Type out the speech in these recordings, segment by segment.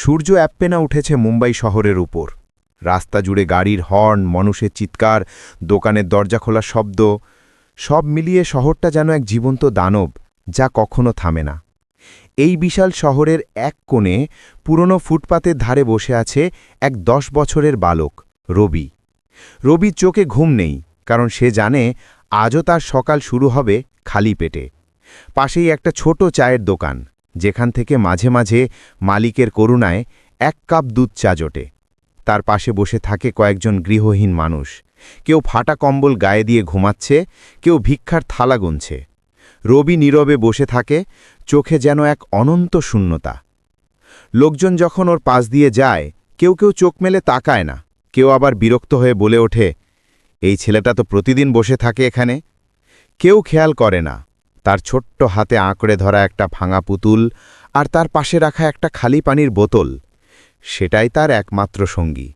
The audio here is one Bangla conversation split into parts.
সূর্য অ্যাপ্পেনা উঠেছে মুম্বাই শহরের উপর। রাস্তা জুড়ে গাড়ির হর্ন, মানুষের চিৎকার, দোকানের দরজা খোলা শব্দ, সব মিলিয়ে শহরটা যেন এক জীবন্ত দানব যা কখনো থামে না। এই বিশাল শহরের এক কোণে পুরনো ফুটপাতের ধারে বসে আছে এক দশ বছরের বালক, রবি। রবির চোখে ঘুম নেই, কারণ সে জানে আজও তার সকাল শুরু হবে খালি পেটে। পাশেই একটা ছোট চায়ের দোকান। যেখান থেকে মাঝে মাঝে মালিকের করুণায় এক কাপ দুধ চা জোটে। তার পাশে বসে থাকে কয়েকজন গৃহহীন মানুষ। কেউ ফাটা কম্বল গায়ে দিয়ে ঘুমাচ্ছে, কেউ ভিক্ষার থালা গুনছে। রবি নীরবে বসে থাকে, চোখে যেন এক অনন্ত শূন্যতা। লোকজন যখন ওর পাশ দিয়ে যায়, কেউ কেউ চোখ মেলে তাকায় না। কেউ আবার বিরক্ত হয়ে বলে ওঠে, এই ছেলেটা তো প্রতিদিন বসে থাকে এখানে। কেউ খেয়াল করে না। তার ছোট্ট হাতে আঁকড়ে ধরা একটা ভাঙা পুতুল আর তার পাশে রাখা একটা খালি পানির বোতল। সেটাই তার একমাত্র সঙ্গী।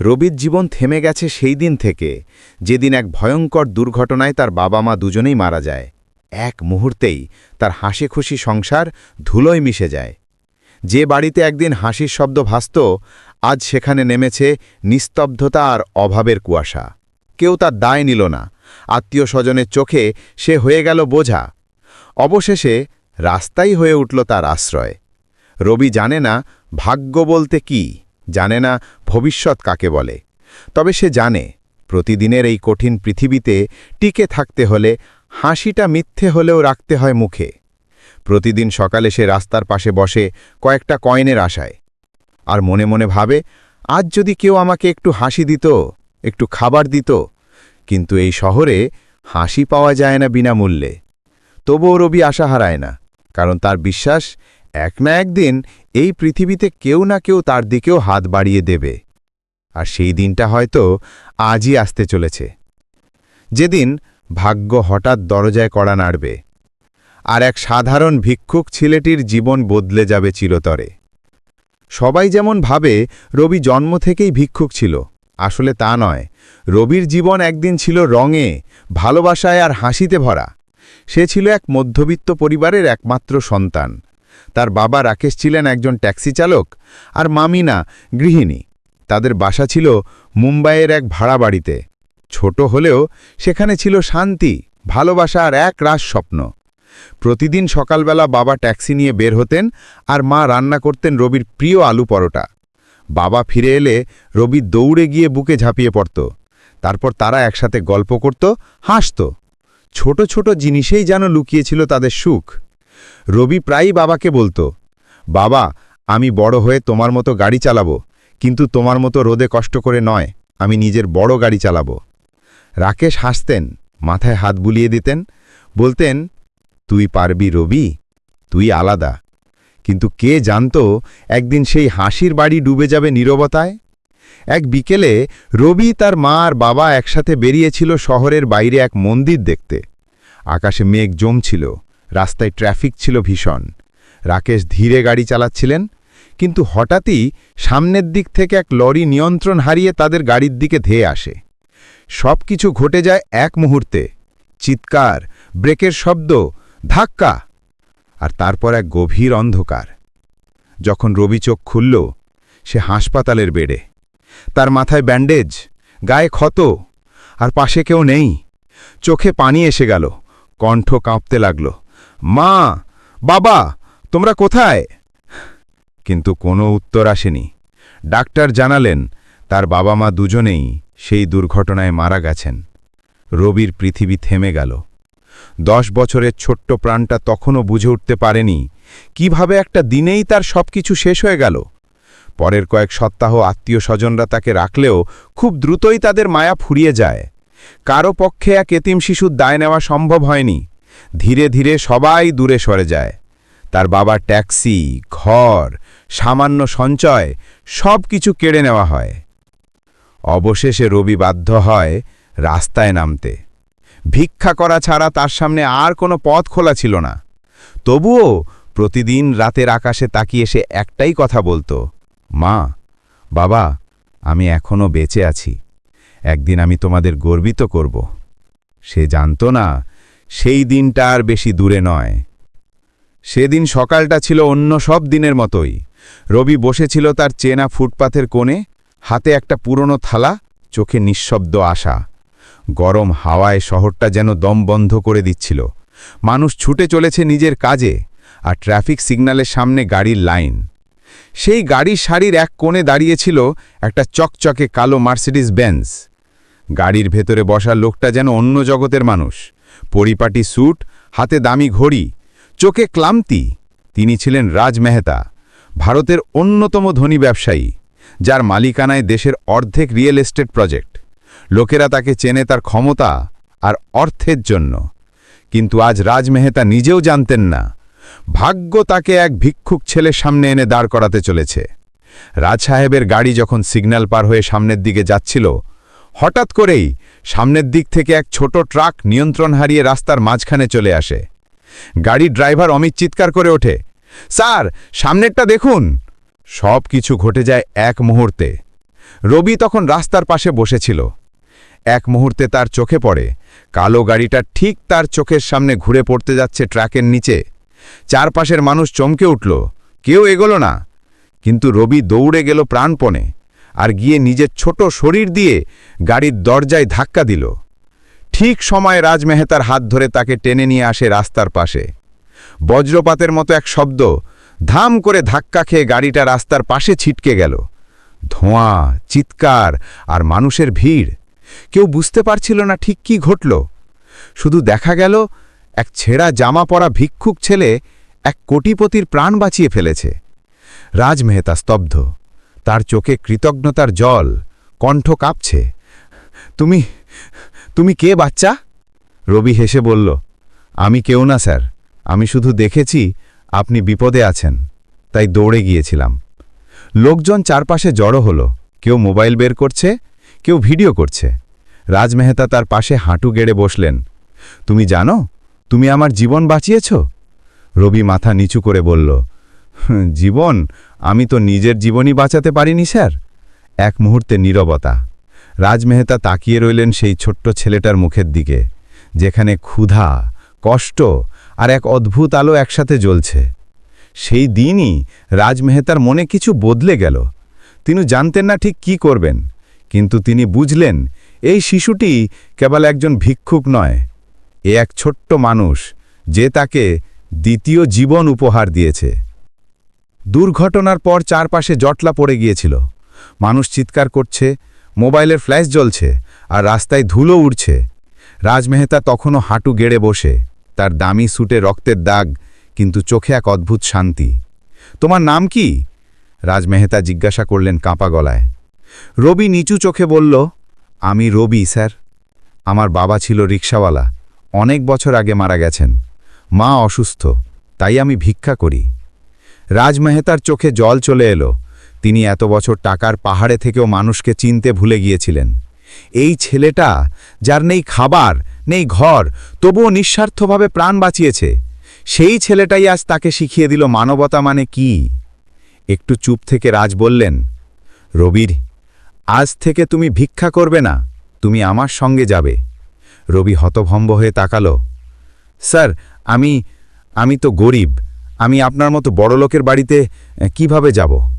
রবির জীবন থেমে গেছে সেই দিন থেকে, যেদিন এক ভয়ঙ্কর দুর্ঘটনায় তার বাবা মা দুজনেই মারা যায়। এক মুহূর্তেই তার হাসি খুশি সংসার ধুলোয় মিশে যায়। যে বাড়িতে একদিন হাসির শব্দ ভাসত, আজ সেখানে নেমেছে নিস্তব্ধতা আর অভাবের কুয়াশা। কেউ তার দায় নিল না আত্মীয় স্বজনের চোখে সে হয়ে গেল বোঝা। অবশেষে রাস্তাই হয়ে উঠল তার আশ্রয়। রবি জানে না ভাগ্য বলতে কি, জানে না ভবিষ্যৎ কাকে বলে। তবে সে জানে, প্রতিদিনের এই কঠিন পৃথিবীতে টিকে থাকতে হলে, হাসিটা মিথ্যে হলেও রাখতে হয় মুখে। প্রতিদিন সকালে সে রাস্তার পাশে বসে কয়েকটা কয়েনের আশায়। আর মনে মনে ভাবে, আজ যদি কেউ আমাকে একটু হাসি দিত, একটু খাবার দিত কিন্তু এই শহরে হাসি পাওয়া যায় না বিনামূল্যে। তবুও রবি আশা হারায় না, কারণ তার বিশ্বাস এক না একদিন এই পৃথিবীতে কেউ না কেউ তার দিকেও হাত বাড়িয়ে দেবে। আর সেই দিনটা হয়তো আজই আসতে চলেছে। যেদিন ভাগ্য হঠাৎ দরজায় কড়া নাড়বে, আর এক সাধারণ ভিক্ষুক ছেলেটির জীবন বদলে যাবে চিরতরে। সবাই যেমন ভাবে রবি জন্ম থেকেই ভিক্ষুক ছিল আসলে তা নয়। রবির জীবন একদিন ছিল রঙে, ভালোবাসায় আর হাসিতে ভরা। সে ছিল এক মধ্যবিত্ত পরিবারের একমাত্র সন্তান। তার বাবা রাকেশ ছিলেন একজন ট্যাক্সি চালক আর মামিনা গৃহিণী। তাদের বাসা ছিল মুম্বাইয়ের এক ভাড়া বাড়িতে। ছোট হলেও সেখানে ছিল শান্তি, ভালোবাসা আর এক রাস স্বপ্ন। প্রতিদিন সকালবেলা বাবা ট্যাক্সি নিয়ে বের হতেন আর মা রান্না করতেন রবির প্রিয় আলু পরোটা। বাবা ফিরে এলে রবি দৌড়ে গিয়ে বুকে ঝাঁপিয়ে পড়ত। তারপর তারা একসাথে গল্প করত, হাসত। ছোট ছোট জিনিসেই যেন লুকিয়েছিল তাদের সুখ। রবি প্রায়ই বাবাকে বলতো, বাবা, আমি বড় হয়ে তোমার মতো গাড়ি চালাবো, কিন্তু তোমার মতো রোদে কষ্ট করে নয়, আমি নিজের বড় গাড়ি চালাবো। রাকেশ হাসতেন, মাথায় হাত বুলিয়ে দিতেন, বলতেন, তুই পারবি রবি, তুই আলাদা কিন্তু কে জানত একদিন সেই হাসির বাড়ি ডুবে যাবে নীরবতায়? এক বিকেলে রবি তার মা আর বাবা একসাথে বেরিয়েছিল শহরের বাইরে এক মন্দির দেখতে। আকাশে মেঘ জমছিল, রাস্তায় ট্রাফিক ছিল ভীষণ। রাকেশ ধীরে গাড়ি চালাচ্ছিলেন, কিন্তু হঠাৎই সামনের দিক থেকে এক লরি নিয়ন্ত্রণ হারিয়ে তাদের গাড়ির দিকে ধেয়ে আসে। সব কিছু ঘটে যায় এক মুহূর্তে। চিৎকার, ব্রেকের শব্দ, ধাক্কা। আর তারপর এক গভীর অন্ধকার। যখন রবি চোখ খুলল, সে হাসপাতালের বেডে। তার মাথায় ব্যান্ডেজ, গায়ে ক্ষত, আর পাশে কেউ নেই। চোখে পানি এসে গেল, কণ্ঠ কাঁপতে লাগল, মা, বাবা, তোমরা কোথায়? কিন্তু কোনো উত্তর আসেনি। ডাক্তার জানালেন, তার বাবা মা দুজনেই সেই দুর্ঘটনায় মারা গেছেন। রবির পৃথিবী থেমে গেল। দশ বছরের ছোট্ট প্রাণটা তখনও বুঝে উঠতে পারেনি। কীভাবে একটা দিনেই তার সবকিছু শেষ হয়ে গেল? পরের কয়েক সপ্তাহ আত্মীয় স্বজনরা তাকে রাখলেও খুব দ্রুতই তাদের মায়া ফুরিয়ে যায়। কারও পক্ষে এক এতিম শিশুর দায় নেওয়া সম্ভব হয়নি। ধীরে ধীরে সবাই দূরে সরে যায়। তার বাবা ট্যাক্সি, ঘর, সামান্য সঞ্চয় সব কিছু কেড়ে নেওয়া হয়। অবশেষে রবি বাধ্য হয় রাস্তায় নামতে। ভিক্ষা করা ছাড়া তার সামনে আর কোনো পথ খোলা ছিল না। তবুও প্রতিদিন রাতের আকাশে তাকিয়ে সে একটাই কথা বলতো, মা, বাবা, আমি এখনও বেঁচে আছি। একদিন আমি তোমাদের গর্বিত করব। সে জানত না, সেই দিনটা আর বেশি দূরে নয়। সেদিন সকালটা ছিল অন্য সব দিনের মতোই। রবি বসেছিল তার চেনা ফুটপাথের কোণে, হাতে একটা পুরনো থালা, চোখে নিঃশব্দ আশা। গরম হাওয়ায় শহরটা যেন দম বন্ধ করে দিচ্ছিল। মানুষ ছুটে চলেছে নিজের কাজে, আর ট্রাফিক সিগন্যালের সামনে গাড়ির লাইন। সেই গাড়ির সারির এক কোণে দাঁড়িয়েছিল একটা চকচকে কালো মার্সিডিস বেঞ্জ গাড়ির ভেতরে বসা লোকটা যেন অন্য জগতের মানুষ। পরিপাটি স্যুট, হাতে দামি ঘড়ি, চোখে ক্লান্তি। তিনি ছিলেন রাজ মেহতা, ভারতের অন্যতম ধনী ব্যবসায়ী, যার মালিকানায় দেশের অর্ধেক রিয়েল এস্টেট প্রজেক্ট। লোকেরা তাকে চেনে তার ক্ষমতা আর অর্থের জন্য। কিন্তু আজ রাজ মেহতা নিজেও জানতেন না। ভাগ্য তাকে এক ভিক্ষুক ছেলের সামনে এনে দাঁড় করাতে চলেছে। রাজ সাহেবের গাড়ি যখন সিগন্যাল পার হয়ে সামনের দিকে যাচ্ছিল, হঠাৎ করেই সামনের দিক থেকে এক ছোট ট্রাক নিয়ন্ত্রণ হারিয়ে রাস্তার মাঝখানে চলে আসে। গাড়ির ড্রাইভার অমিত চিৎকার করে ওঠে, স্যার, সামনেরটা দেখুন! সব কিছু ঘটে যায় এক মুহূর্তে। রবি তখন রাস্তার পাশে বসেছিল। এক মুহূর্তে তার চোখে পড়ে। কালো গাড়িটা ঠিক তার চোখের সামনে ঘুরে পড়তে যাচ্ছে ট্র্যাকের নিচে। চারপাশের মানুষ চমকে উঠল, কেউ এগোলো না। কিন্তু রবি দৌড়ে গেল প্রাণপণে আর গিয়ে নিজের ছোট শরীর দিয়ে গাড়ির দরজায় ধাক্কা দিল। ঠিক সময় রাজ মেহতার হাত ধরে তাকে টেনে নিয়ে আসে রাস্তার পাশে। বজ্রপাতের মতো এক শব্দ ধাম করে ধাক্কা খেয়ে গাড়িটা রাস্তার পাশে ছিটকে গেল। ধোঁয়া, চিৎকার আর মানুষের ভিড়। কেউ বুঝতে পারছিল না ঠিক কি ঘটল। শুধু দেখা গেল, এক ছেঁড়া জামা পরা ভিক্ষুক ছেলে এক কোটিপতির প্রাণ বাঁচিয়ে ফেলেছে। রাজ মেহতা স্তব্ধ। তার চোখে কৃতজ্ঞতার জল, কণ্ঠ কাঁপছে। তুমি তুমি কে বাচ্চা? রবি হেসে বলল, আমি কেউ না, স্যার। আমি শুধু দেখেছি আপনি বিপদে আছেন। তাই দৌড়ে গিয়েছিলাম। লোকজন চারপাশে জড়ো হলো। কেউ মোবাইল বের করছে কেউ ভিডিও করছে। রাজ মেহতা তার পাশে হাঁটু গেড়ে বসলেন। তুমি জানো? তুমি আমার জীবন বাঁচিয়েছ? রবি মাথা নিচু করে বলল "হুঁ, জীবন? আমি তো নিজের জীবনই বাঁচাতে পারিনি স্যার। এক মুহূর্তে নীরবতা। রাজ মেহতা তাকিয়ে রইলেন সেই ছোট্ট ছেলেটার মুখের দিকে যেখানে ক্ষুধা কষ্ট আর এক অদ্ভুত আলো একসাথে জ্বলছে। সেই দিনই রাজ মেহতার মনে কিছু বদলে গেল। তিনি জানতেন না ঠিক কি করবেন। কিন্তু তিনি বুঝলেন, এই শিশুটি কেবল একজন ভিক্ষুক নয়, এ এক ছোট্ট মানুষ যে তাকে দ্বিতীয় জীবন উপহার দিয়েছে। দুর্ঘটনার পর চারপাশে জটলা পড়ে গিয়েছিল। মানুষ চিৎকার করছে, মোবাইলের ফ্ল্যাশ জ্বলছে আর রাস্তায় ধুলো উড়ছে। রাজমেহতা তখনও হাঁটু গেড়ে বসে, তার দামি স্যুটে রক্তের দাগ, কিন্তু চোখে এক অদ্ভুত শান্তি। তোমার নাম কি? রাজমেহতা জিজ্ঞাসা করলেন কাঁপা গলায়। রবি নিচু চোখে বলল, আমি রবি, স্যার। আমার বাবা ছিল রিক্সাওয়ালা অনেক বছর আগে মারা গেছেন। মা অসুস্থ, তাই আমি ভিক্ষা করি। রাজমেহতার চোখে জল চলে এলো। তিনি এত বছর টাকার পাহাড়ে থেকেও মানুষকে চিনতে ভুলে গিয়েছিলেন। এই ছেলেটা, যার নেই খাবার, নেই ঘর, তবুও নিঃস্বার্থভাবে প্রাণ বাঁচিয়েছে। সেই ছেলেটাই আজ তাকে শিখিয়ে দিল মানবতা মানে কি। একটু চুপ থেকে রাজ বললেন, রবির আজ থেকে তুমি ভিক্ষা করবে না তুমি আমার সঙ্গে যাবে। রবি হতভম্ব হয়ে তাকালো। স্যার আমি আমি তো গরিব আমি আপনার মতো বড়লোকের বাড়িতে আহ, কীভাবে যাব?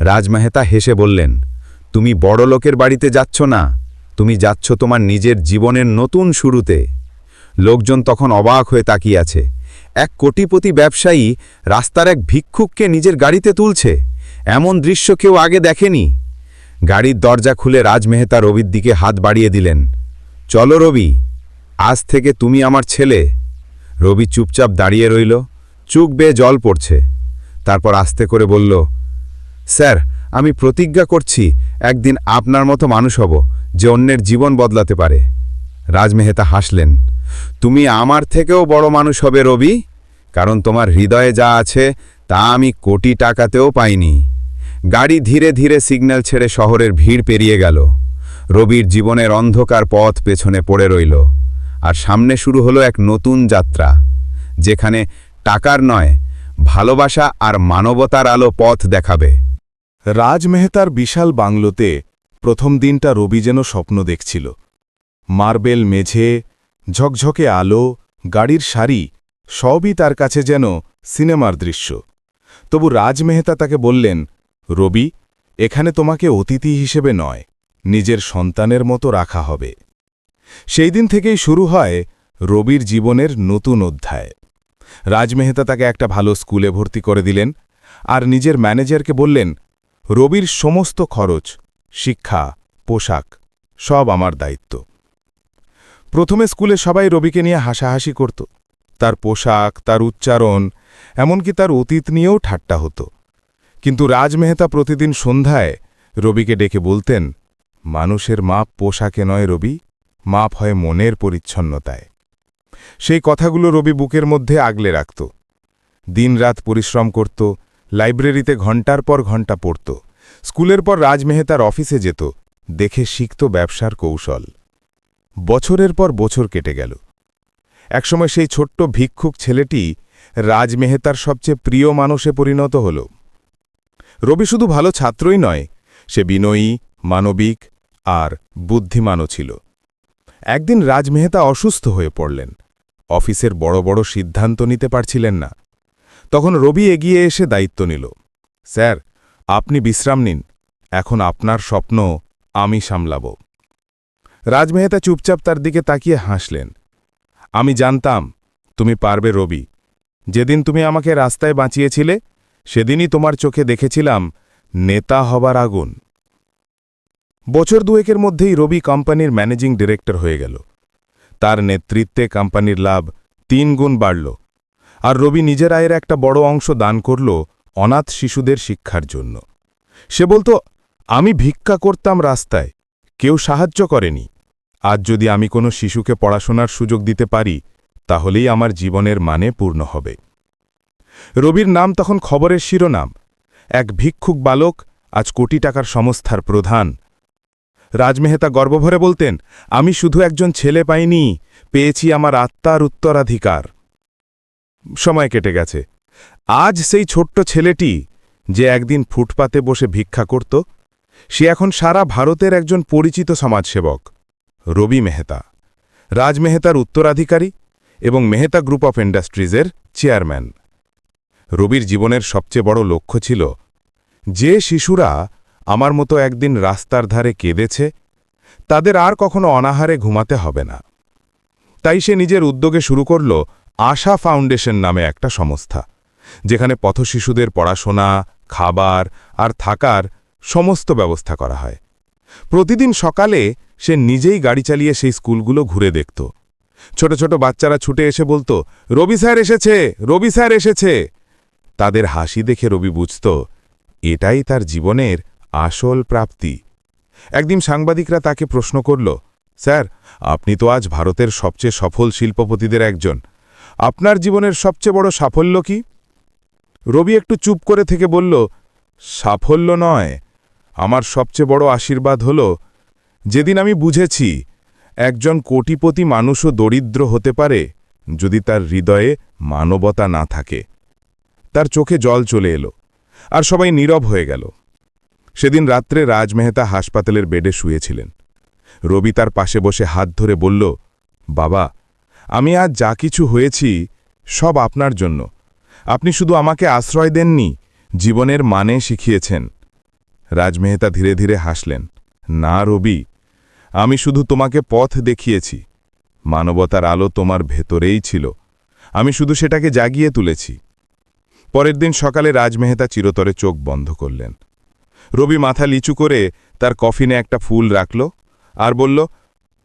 রাজমেহতা হেসে বললেন তুমি বড়লোকের বাড়িতে যাচ্ছ না তুমি যাচ্ছ তোমার নিজের জীবনের নতুন শুরুতে। লোকজন তখন অবাক হয়ে তাকিয়ে আছে। এক কোটিপতি ব্যবসায়ী রাস্তার এক ভিক্ষুককে নিজের গাড়িতে তুলছে এমন দৃশ্য কেউ আগে দেখেনি। গাড়ির দরজা খুলে রাজমেহতা রবির দিকে হাত বাড়িয়ে দিলেন। চলো রবি, আজ থেকে তুমি আমার ছেলে। রবি চুপচাপ দাঁড়িয়ে রইল। চুক বেয়ে জল পড়ছে। তারপর আস্তে করে বলল, স্যার, আমি প্রতিজ্ঞা করছি একদিন আপনার মতো মানুষ হব যে অন্যের জীবন বদলাতে পারে। রাজমেহতা হাসলেন, তুমি আমার থেকেও বড় মানুষ হবে রবি, কারণ তোমার হৃদয়ে যা আছে তা আমি কোটি টাকাতেও পাইনি। গাড়ি ধীরে ধীরে সিগন্যাল ছেড়ে শহরের ভিড় পেরিয়ে গেল। রবির জীবনের অন্ধকার পথ পেছনে পড়ে রইল। আর সামনে শুরু হলো এক নতুন যাত্রা, যেখানে টাকার নয়, ভালোবাসা আর মানবতার আলো পথ দেখাবে। রাজ মেহতার বিশাল বাংলোতে প্রথম দিনটা রবি যেন স্বপ্ন দেখছিল। মার্বেল মেঝে, ঝকঝকে আলো, গাড়ির সারি, সবই তার কাছে যেন সিনেমার দৃশ্য। তবু রাজ মেহতা তাকে বললেন রবি, এখানে তোমাকে অতিথি হিসেবে নয়, নিজের সন্তানের মতো রাখা হবে। সেই দিন থেকেই শুরু হয় রবির জীবনের নতুন অধ্যায়। রাজ মেহতা তাকে একটা ভালো স্কুলে ভর্তি করে দিলেন আর নিজের ম্যানেজারকে বললেন, রবির সমস্ত খরচ, শিক্ষা, পোশাক, সব আমার দায়িত্ব। প্রথমে স্কুলে সবাই রবিকে নিয়ে হাসাহাসি করত। তার পোশাক, তার উচ্চারণ, এমনকি তার অতীত নিয়েও ঠাট্টা হতো। কিন্তু রাজ মেহতা প্রতিদিন সন্ধ্যায় রবিকে ডেকে বলতেন, মানুষের মাপ পোশাকে নয় রবি, মাপ হয় মনের পরিচ্ছন্নতায়। সেই কথাগুলো রবি বুকের মধ্যে আগলে রাখত। দিনরাত পরিশ্রম করত, লাইব্রেরিতে ঘণ্টার পর ঘণ্টা পড়ত। স্কুলের পর রাজ মেহতার অফিসে যেত, দেখে শিখত ব্যবসার কৌশল। বছরের পর বছর কেটে গেল। একসময় সেই ছোট্ট ভিক্ষুক ছেলেটি রাজ মেহতার সবচেয়ে প্রিয় মানুষে পরিণত হল। রবি শুধু ভালো ছাত্রই নয়, সে বিনয়ী, মানবিক আর বুদ্ধিমানও ছিল। একদিন রাজ মেহতা অসুস্থ হয়ে পড়লেন। অফিসের বড় বড় সিদ্ধান্ত নিতে পারছিলেন না। তখন রবি এগিয়ে এসে দায়িত্ব নিল, স্যার, আপনি বিশ্রাম নিন, এখন আপনার স্বপ্ন আমি সামলাব। রাজমেহতা চুপচাপ তার দিকে তাকিয়ে হাসলেন, আমি জানতাম তুমি পারবে রবি। যেদিন তুমি আমাকে রাস্তায় বাঁচিয়েছিলে সেদিনই তোমার চোখে দেখেছিলাম নেতা হবার আগুন। বছর দুয়েকের মধ্যেই রবি কোম্পানির ম্যানেজিং ডিরেক্টর হয়ে গেল। তার নেতৃত্বে কোম্পানির লাভ তিন গুণ বাড়ল। আর রবি নিজের আয়ের একটা বড় অংশ দান করল অনাথ শিশুদের শিক্ষার জন্য। সে বলতো, আমি ভিক্ষা করতাম রাস্তায়, কেউ সাহায্য করেনি। আজ যদি আমি কোনো শিশুকে পড়াশোনার সুযোগ দিতে পারি, তাহলেই আমার জীবনের মানে পূর্ণ হবে। রবির নাম তখন খবরের শিরোনাম। এক ভিক্ষুক বালক আজ কোটি টাকার সংস্থার প্রধান। রাজমেহতা গর্বভরে বলতেন, আমি শুধু একজন ছেলে পাইনি, পেয়েছি আমার আত্মার উত্তরাধিকার। সময় কেটে গেছে। আজ সেই ছোট্ট ছেলেটি যে একদিন ফুটপাতে বসে ভিক্ষা করত, সে এখন সারা ভারতের একজন পরিচিত সমাজসেবক, রবি মেহতা। রাজ মেহতার উত্তরাধিকারী এবং মেহতা গ্রুপ অফ ইন্ডাস্ট্রিজের চেয়ারম্যান। রবির জীবনের সবচেয়ে বড় লক্ষ্য ছিল, যে শিশুরা আমার মতো একদিন রাস্তার ধারে কেঁদেছে, তাদের আর কখনো অনাহারে ঘুমাতে হবে না। তাই সে নিজের উদ্যোগে শুরু করল আশা ফাউন্ডেশন নামে একটা সংস্থা, যেখানে পথশিশুদের পড়াশোনা, খাবার আর থাকার সমস্ত ব্যবস্থা করা হয়। প্রতিদিন সকালে সে নিজেই গাড়ি চালিয়ে সেই স্কুলগুলো ঘুরে দেখত। ছোট ছোট বাচ্চারা ছুটে এসে বলতো, রবি স্যার এসেছে, রবি স্যার এসেছে। তাদের হাসি দেখে রবি বুঝত, এটাই তার জীবনের আসল প্রাপ্তি। একদিন সাংবাদিকরা তাকে প্রশ্ন করল, স্যার, আপনি তো আজ ভারতের সবচেয়ে সফল শিল্পপতিদের একজন। আপনার জীবনের সবচেয়ে বড় সাফল্য কি? রবি একটু চুপ করে থেকে বলল, সাফল্য নয়। আমার সবচেয়ে বড় আশীর্বাদ হল, যেদিন আমি বুঝেছি একজন কোটিপতি মানুষও দরিদ্র হতে পারে যদি তার হৃদয়ে মানবতা না থাকে। তার চোখে জল চলে এলো, আর সবাই নীরব হয়ে গেল। সেদিন রাত্রে রাজমেহতা হাসপাতালের বেডে শুয়েছিলেন। রবি তার পাশে বসে হাত ধরে বলল, বাবা, আমি আজ যা কিছু হয়েছি সব আপনার জন্য। আপনি শুধু আমাকে আশ্রয় দেননি, জীবনের মানে শিখিয়েছেন। রাজমেহতা ধীরে ধীরে হাসলেন, না রবি, আমি শুধু তোমাকে পথ দেখিয়েছি। মানবতার আলো তোমার ভেতরেই ছিল। আমি শুধু সেটাকে জাগিয়ে তুলেছি। পরের দিন সকালে রাজমেহতা চিরতরে চোখ বন্ধ করলেন। রবি মাথা লিচু করে তার কফিনে একটা ফুল রাখল আর বলল,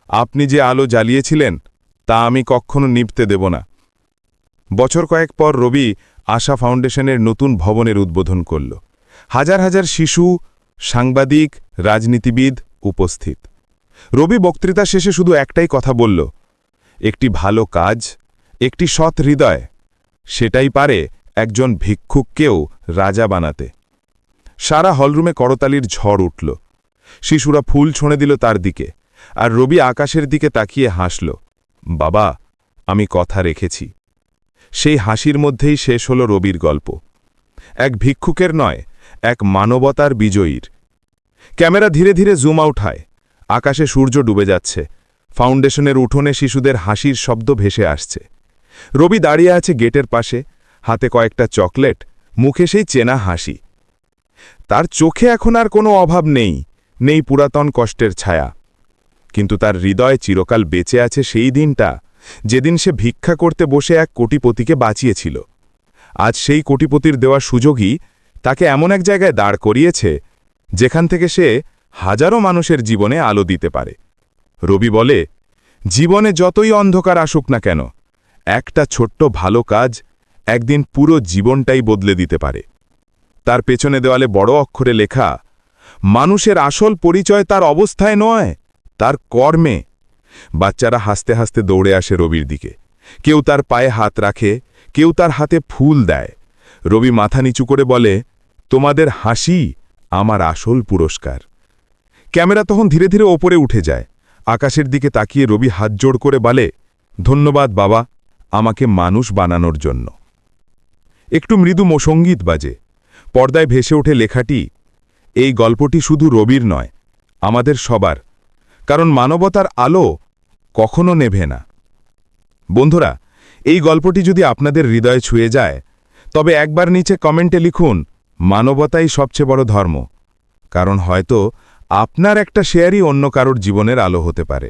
আপনি যে আলো জ্বালিয়েছিলেন, তা আমি কখনো নিভতে দেব না। বছর কয়েক পর রবি আশা ফাউন্ডেশনের নতুন ভবনের উদ্বোধন করল। হাজার হাজার শিশু, সাংবাদিক, রাজনীতিবিদ উপস্থিত। রবি বক্তৃতা শেষে শুধু একটাই কথা বলল, একটি ভালো কাজ, একটি সৎ হৃদয়, সেটাই পারে একজন ভিক্ষুককেও রাজা বানাতে। সারা হলরুমে করতালির ঝড় উঠল। শিশুরা ফুল ছুঁড়ে দিল তার দিকে, আর রবি আকাশের দিকে তাকিয়ে হাসল, বাবা, আমি কথা রেখেছি। সেই হাসির মধ্যেই শেষ হল রবির গল্প। এক ভিক্ষুকের নয়, এক মানবতার বিজয়ীর। ক্যামেরা ধীরে ধীরে জুম আউট হয়। আকাশে সূর্য ডুবে যাচ্ছে। ফাউন্ডেশনের উঠোনে শিশুদের হাসির শব্দ ভেসে আসছে। রবি দাঁড়িয়ে আছে গেটের পাশে। হাতে কয়েকটা চকলেট, মুখে সেই চেনা হাসি। তার চোখে এখন আর কোনো অভাব নেই নেই পুরাতন কষ্টের ছায়া। কিন্তু তার হৃদয়ে চিরকাল বেঁচে আছে সেই দিনটা, যেদিন সে ভিক্ষা করতে বসে এক কোটিপতিকে বাঁচিয়েছিল। আজ সেই কোটিপতির দেওয়া সুযোগই তাকে এমন এক জায়গায় দাঁড় করিয়েছে, যেখান থেকে সে হাজারো মানুষের জীবনে আলো দিতে পারে। রবি বলে, জীবনে যতই অন্ধকার আসুক না কেন, একটা ছোট্ট ভালো কাজ একদিন পুরো জীবনটাই বদলে দিতে পারে। তার পেছনে দেওয়ালে বড় অক্ষরে লেখা, মানুষের আসল পরিচয় তার অবস্থায় নয়, তার কর্মে। বাচ্চারা হাসতে হাসতে দৌড়ে আসে রবির দিকে। কেউ তার পায়ে হাত রাখে, কেউ তার হাতে ফুল দেয়। রবি মাথা নিচু করে বলে, তোমাদের হাসি আমার আসল পুরস্কার। ক্যামেরা তখন ধীরে ধীরে ওপরে উঠে যায়। আকাশের দিকে তাকিয়ে রবি হাত জোড় করে বলে, ধন্যবাদ বাবা, আমাকে মানুষ বানানোর জন্য। একটু মৃদু মোসঙ্গীত বাজে। পর্দায় ভেসে ওঠে লেখাটি, এই গল্পটি শুধু রবির নয়, আমাদের সবার, কারণ মানবতার আলো কখনো নেভে না। বন্ধুরা, এই গল্পটি যদি আপনাদের হৃদয়ে ছুঁয়ে যায়, তবে একবার নিচে কমেন্টে লিখুন, মানবতাই সবচেয়ে বড় ধর্ম। কারণ হয়তো আপনার একটা শেয়ারই অন্য কারোর জীবনের আলো হতে পারে।